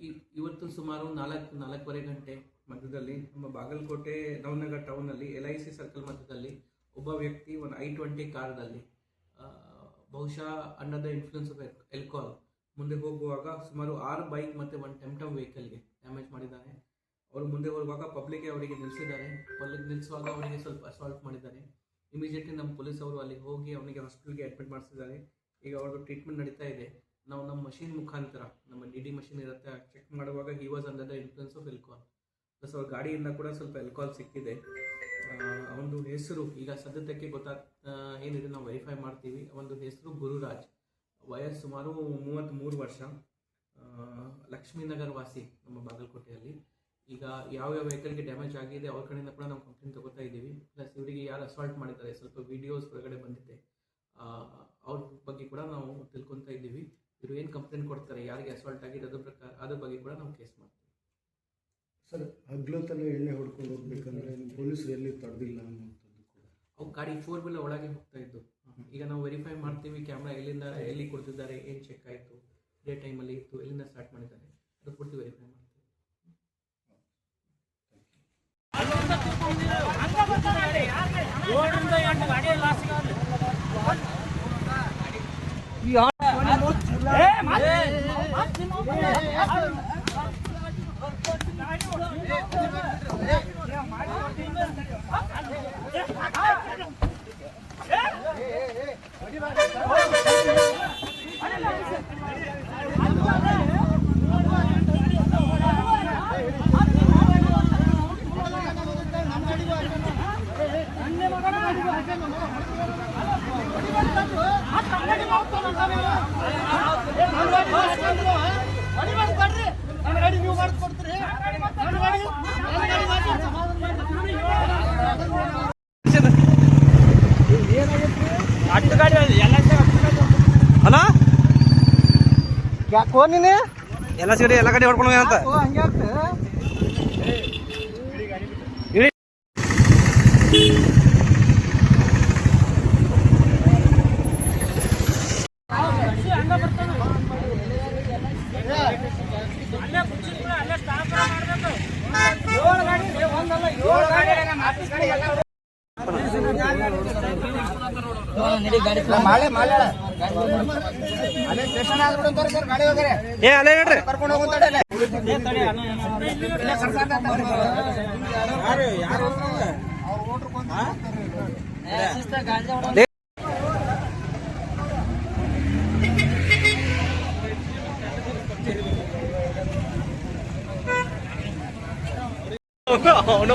ಇವತ್ತು ಸುಮಾರು ನಾಲ್ಕು ನಾಲ್ಕೂವರೆ ಗಂಟೆ ಮಧ್ಯದಲ್ಲಿ ನಮ್ಮ ಬಾಗಲಕೋಟೆ ನವನಗರ ಟೌನಲ್ಲಿ ಎಲ್ ಐ ಸಿ ಸರ್ಕಲ್ ಮಧ್ಯದಲ್ಲಿ ಒಬ್ಬ ವ್ಯಕ್ತಿ ಒಂದು ಐ ಟ್ವೆಂಟಿ ಕಾರ್ದಲ್ಲಿ ಬಹುಶಃ under the influence of alcohol ಮುಂದೆ ಹೋಗುವಾಗ ಸುಮಾರು ಆರು ಬೈಕ್ ಮತ್ತು ಒಂದು ಟೆಂಟಮ್ ವೆಹಿಕಲ್ಗೆ ಡ್ಯಾಮೇಜ್ ಮಾಡಿದ್ದಾನೆ ಅವರು ಮುಂದೆ ಹೋಗುವಾಗ ಪಬ್ಲಿಕ್ ಅವರಿಗೆ ನಿಲ್ಲಿಸಿದ್ದಾರೆ ಪಬ್ಲಿಕ್ ನಿಲ್ಲಿಸುವಾಗ ಅವರಿಗೆ ಸ್ವಲ್ಪ ಅಸಾಲ್ಟ್ ಮಾಡಿದ್ದಾರೆ. ಇಮಿಡಿಯೇಟ್ಲಿ ನಮ್ಮ ಪೊಲೀಸ್ ಅವರು ಅಲ್ಲಿ ಹೋಗಿ ಅವನಿಗೆ ಹಾಸ್ಪಿಟಲ್ಗೆ ಅಡ್ಮಿಟ್ ಮಾಡಿಸಿದ್ದಾರೆ. ಈಗ ಅವ್ರದ್ದು ಟ್ರೀಟ್ಮೆಂಟ್ ನಡೀತಾ ಇದೆ. ನಾವು ನಮ್ಮ ಮಷೀನ್ ಮುಖಾಂತರ, ನಮ್ಮ ಡಿ ಡಿ ಮಷೀನ್ ಇರುತ್ತೆ ಚೆಕ್ ಮಾಡುವಾಗ he was under the influence of alcohol plus ಅವ್ರ ಗಾಡಿಯಿಂದ ಕೂಡ ಸ್ವಲ್ಪ ಎಲ್ಕಾಲ್ ಸಿಕ್ಕಿದೆ. ಒಂದು ಹೆಸರು, ಈಗ ಸದ್ಯಕ್ಕೆ ಗೊತ್ತಾ ಏನಿದೆ ನಾವು ವೆರಿಫೈ ಮಾಡ್ತೀವಿ ಒಂದು ಹೆಸರು ಗುರುರಾಜ್. ವಯಸ್ಸು ಸುಮಾರು ಮೂವತ್ತ್ಮೂರು ವರ್ಷ. ಲಕ್ಷ್ಮೀನಗರ್ ವಾಸಿ ನಮ್ಮ ಬಾಗಲಕೋಟೆಯಲ್ಲಿ. ಈಗ ಯಾವ ಯಾವ ವೆಹಿಕಲ್ಗೆ ಡ್ಯಾಮೇಜ್ ಆಗಿದೆ, ಅವ್ರ ಕಡೆಯಿಂದ ಕೂಡ ನಾವು ಕಂಪ್ಲೇಂಟ್ ತಗೋತಾ ಇದ್ದೀವಿ. ಪ್ಲಸ್ ಇವರಿಗೆ ಯಾರು ಅಸಾಲ್ಟ್ ಮಾಡಿದ್ದಾರೆ, ಸ್ವಲ್ಪ ವಿಡಿಯೋಸ್ ಹೊರಗಡೆ ಬಂದಿದೆ. ಅವ್ರ ಬಗ್ಗೆ ಕೂಡ ನಾವು ಇದ್ದೀವಿ ಇವರು ಏನು ಕಂಪ್ಲೇಂಟ್ ಕೊಡ್ತಾರೆ ಯಾರಿಗೆ ಅಸಾಲ್ಟ್ ಆಗಿದೆ ಅದ್ರ ಪ್ರಕಾರ ಅದ್ರ ಬಗ್ಗೆ ಕೂಡ ನಾವು ಕೇಸ್ ಮಾಡ್ತೀವಿ. ಸರ್ ಹಗ್ಲೊತ್ತಲ್ಲೇ ಎಣ್ಣೆ ಹೊಡ್ಕೊಂಡು ಹೋಗ್ಬೇಕಂದ್ರೆ ಪೊಲೀಸರು ಎಲ್ಲಿ ತಡೆದಿಲ್ಲ ಅನ್ನುವಂಥದ್ದು ಕೂಡ. ಅವು ಗಾಡಿ ಫೋರ್ ವೀಲರ್ ಒಳಗೆ ಹೋಗ್ತಾ ಇದ್ದು. ಈಗ ನಾವು ವೆರಿಫೈ ಮಾಡ್ತೀವಿ ಕ್ಯಾಮ್ರಾ ಎಲ್ಲಿಂದ ಎಲ್ಲಿ ಕೊಡ್ತಿದ್ದಾರೆ ಏನು ಚೆಕ್ ಆಯಿತು ಡೇ ಟೈಮಲ್ಲಿ ಇತ್ತು ಎಲ್ಲಿಂದ ಸ್ಟಾರ್ಟ್ ಮಾಡಿದ್ದಾರೆ ಅದು ಪೂರ್ತಿ ವೆರಿಫೈ ಮಾಡ್ತೀವಿ. ಅಲ್ಲ ಯಾಕೋ ನೀನು? ಎಲ್ಲ ಸೇರಿ ಎಲ್ಲ ಕಡೆ ಹೊಡ್ಕೊಂಡು ಅಂತ ಅಲ್ಲೇ ಮಾಳೆ ಅಲ್ಲೇ ಸ್ಟೇಷನ್ ಆದ್ಬಿಡು ಅಂತಾರೆ ಸರ್ ಗಾಡಿ ಏ ಅಲ್ಲೇ ಹೇಳ್ರಿ. ಕರ್ಕೊಂಡು ಹೋಗುತ್ತಾಳೆ ಅವನು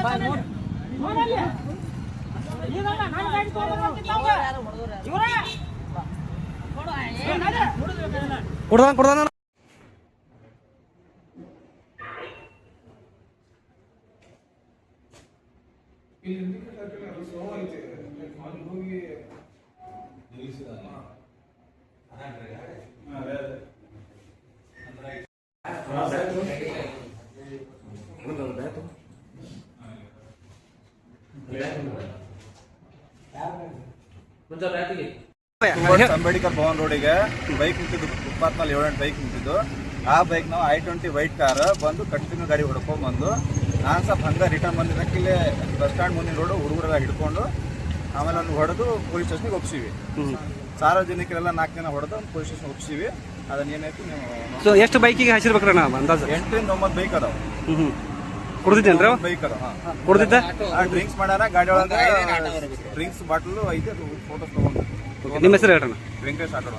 ಓದ್ತಾನ ನೋಡಿ ಕುಡ್ದಾನ ಕುಡ್ದಾನ ಅಂಬೇಡ್ಕರ್ ಭವನ್ ರೋಡಿಗೆ ಬೈಕ್ ನಿಂತಿದ್ದು ಫುಟ್ಪಾತ್ನಲ್ಲಿ ಏಳೆಂಟು ಬೈಕ್ ನಿಂತಿದ್ದು. ಆ ಬೈಕ್ ನಾವು ಐ ಟ್ವೆಂಟಿ ವೈಟ್ ಕಾರ್ ಬಂದು ಕಂಟಿನ್ಯೂ ಗಾಡಿ ಹೊಡ್ಕೊಂಡ್ ಬಂದು ನಾನು ಸ್ವಲ್ಪ ಹಂಗೆ ರಿಟರ್ನ್ ಬಂದಿದ್ದಕ್ಕೆ ಇಲ್ಲೇ ಬಸ್ ಸ್ಟ್ಯಾಂಡ್ ಮುಂದಿನ ರೋಡು ಹುಡುಗರೆಲ್ಲ ಹಿಡ್ಕೊಂಡು ಆಮೇಲೆ ಅಲ್ಲಿ ಹೊಡೆದು ಪೊಲೀಸ್ ಸ್ಟೇಷನ್ಗೆ ಒಪ್ಸಿವಿ. ಸಾರ್ವಜನಿಕರೆಲ್ಲ ನಾಲ್ಕು ಜನ ಹೊಡೆದು ಪೊಲೀಸ್ ಸ್ಟೇಷನ್ ಒಪ್ಸಿವಿ. ಅದನ್ನ ಏನೈತಿ ನೀವು ಸೊ ಎಷ್ಟು ಬೈಕಿಗೆ ಹಸಿರ್ಬೇಕ್ರಣ್ಣ ಅಂದಾಜು? ಎಂಟರಿಂದ ಒಂಬತ್ತು ಬೈಕ್ ಅದಾವ. ಕುಡ್ದಿದ್ದೇನ್ರಿ ಬೈಕ್ ಅದಾವ ಆ ಡ್ರಿಂಕ್ಸ್ ಮಾಡ್ಯಾರ ಗಾಡಿ ಒಳಗೆ ಡ್ರಿಂಕ್ಸ್ ಬಾಟಲ್ ಐತೆ ಅದು ಫೋಟೋಸ್ ತಗೊಂಡು ನಿಮ್ಮ ಹೆಸರು ಹೇಳ್ರಣ್ಣ ವೆಂಕಟೇಶ್ ಆಟೋಡ್.